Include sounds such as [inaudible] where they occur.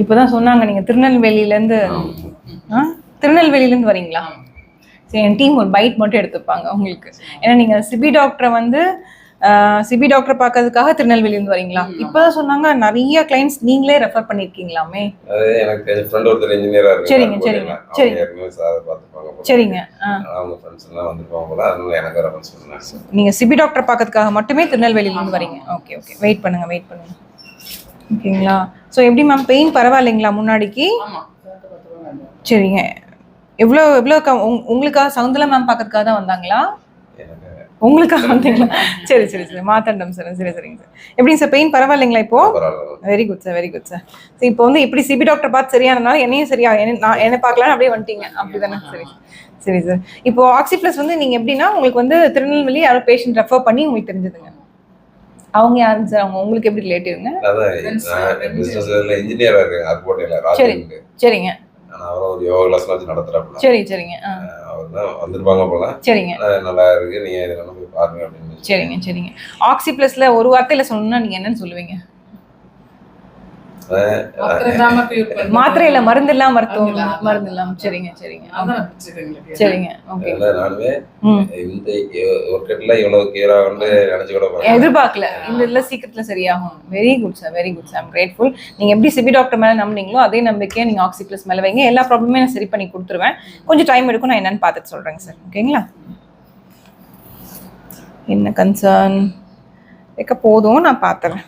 இப்போதான் சொன்னாங்க நீங்க திருநெல்வேலியிலேருந்து. ஆ? திருநெல்வேலியிலேருந்து வரீங்களா? சரி என் டீம் ஒரு பைட் மட்டும் எடுத்துப்பாங்க உங்களுக்கு. ஏன்னா நீங்க சிபி டாக்டரை வந்து சிபி டாக்டர் பார்க்கறதுக்காக திருநெல்வேலியிலேருந்து வரீங்களா? இப்போதான் சொன்னாங்க நிறைய கிளைண்ட்ஸ் நீங்களே ரெஃபர் பண்ணியிருக்கீங்களாமே அது எனக்கு ஃப்ரெண்ட் ஒருத்தர் இன்ஜினியரா இருக்காங்க சரிங்க, சரிங்க, அவங்க சரி. பார்த்துப்பாங்க. சரிங்க ஆ. அவங்க ஃப்ரெண்ட்ஸ் எல்லாம் வந்திருப்பாங்க போல அதனால எனக்கு ரெஃபரன்ஸ் பண்ணாங்க சிபி டாக்டர் பார்க்கறதுக்காக மட்டுமே திருநெல்வேலியிலேருந்து வரீங்க. Okay okay. வெயிட் பண்ணுங்க வெயிட் பண்ணுங்க. ஓகேங்களா? ஸோ எப்படி மேம் பெயின் பரவாயில்லைங்களா முன்னாடிக்கு? சரிங்க. எவ்வளோ எவ்வளோ க உங்- உங்களுக்காக சவுந்தலா மேம் பார்க்கறதுக்காக தான் வந்தாங்களா? உங்களுக்காக வந்தீங்களா? [laughs] சரி சரி சரி. மாத்தண்டம் சார் சரி சரிங்க சார் எப்படிங்க சார் பெயின் பரவாயில்லைங்களா இப்போ? Very good sir very good sir so இப்போ வந்து இப்படி சிபி டாக்டர் பார்த்து சரியானதுனால என்னையும் சரியா என்ன நான் என்ன பார்க்கலாம் அப்படியே வந்துட்டீங்க. அப்படிதானே? சரி சரி சார். இப்போ ஆக்சி ப்ளஸ் வந்து நீங்க எப்படின்னா உங்களுக்கு வந்து திருநெல்வேலி யாரோ பேஷண்ட் ரெஃபர் பண்ணி உங்களுக்கு தெரிஞ்சதுங்க. அவங்க யாருங்க சார் அவங்க உங்களுக்கு எப்படி ரிலேட்டிவ்ங்க அதான் பிசினஸ்ல இன்ஜினியரா இருக்கேன் அர்போட்டையில ராஜேந்திர சரிங்க. நான் அவரை ஒரு யோகா கிளாஸ் வச்சு நடத்துறாப்புல சரி சரிங்க. அவர் தான் வந்திருப்பாங்க போல. சரிங்க. நல்லா இருக்கு நீங்க இதெல்லாம் போய் பாருங்க அப்படின்னு சரிங்க சரிங்க. ஆக்சி ப்ளஸ்ல ஒரு வார்த்தையில சொல்லணும்னா நீங்க என்னன்னு சொல்லுவீங்க? மாத்திரை இல்ல மருந்து இல்லாம மருத்துவம் மருந்து இல்லாம சரிங்க சரிங்க. சரிங்க ஓகே நானுமே இந்த ஒர்க்கெட்ல இவ்வளவு கியூரா வந்து நினைச்சு கூட பார்க்கல. எதிர்பார்க்கல. இந்த இதுல சீக்கிரத்துல சரியாகும். Very good sir very good sir grateful நீங்க எப்படி சிபி டாக்டர் மேல நம்பினீங்களோ அதே நம்பிக்கையை நீங்க ஆக்சி ப்ளஸ் மேல வைங்க. எல்லா ப்ராப்ளமே நான் சரி பண்ணி கொடுத்துருவேன். கொஞ்சம் டைம் எடுக்கும். நான் என்னன்னு பார்த்துட்டு சொல்றேங்க சார் ஓகேங்களா என்ன கன்சர்ன் வைக்க போதும். நான் பார்த்துறேன்.